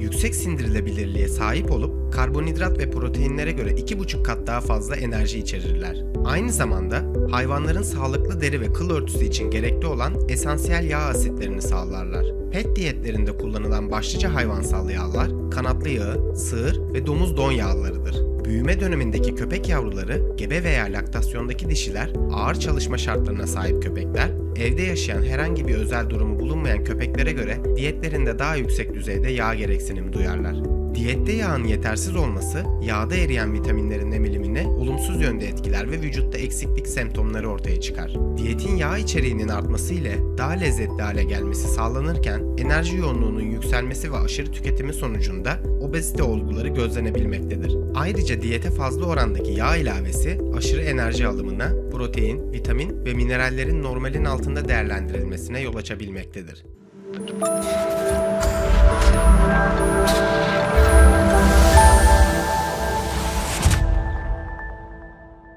yüksek sindirilebilirliğe sahip olup karbonhidrat ve proteinlere göre 2,5 kat daha fazla enerji içerirler. Aynı zamanda hayvanların sağlıklı deri ve kıl örtüsü için gerekli olan esansiyel yağ asitlerini sağlarlar. Pet diyetlerinde kullanılan başlıca hayvansal yağlar kanatlı yağı, sığır ve domuz don yağlarıdır. Büyüme dönemindeki köpek yavruları, gebe veya laktasyondaki dişiler, ağır çalışma şartlarına sahip köpekler, evde yaşayan herhangi bir özel durumu bulunmayan köpeklere göre diyetlerinde daha yüksek düzeyde yağ gereksinimi duyarlar. Diyette yağın yetersiz olması, yağda eriyen vitaminlerin emilimine olumsuz yönde etkiler ve vücutta eksiklik semptomları ortaya çıkar. Diyetin yağ içeriğinin artması ile daha lezzetli hale gelmesi sağlanırken enerji yoğunluğunun yükselmesi ve aşırı tüketimi sonucunda obezite olguları gözlenebilmektedir. Ayrıca diyete fazla orandaki yağ ilavesi aşırı enerji alımına, protein, vitamin ve minerallerin normalin altında değerlendirilmesine yol açabilmektedir.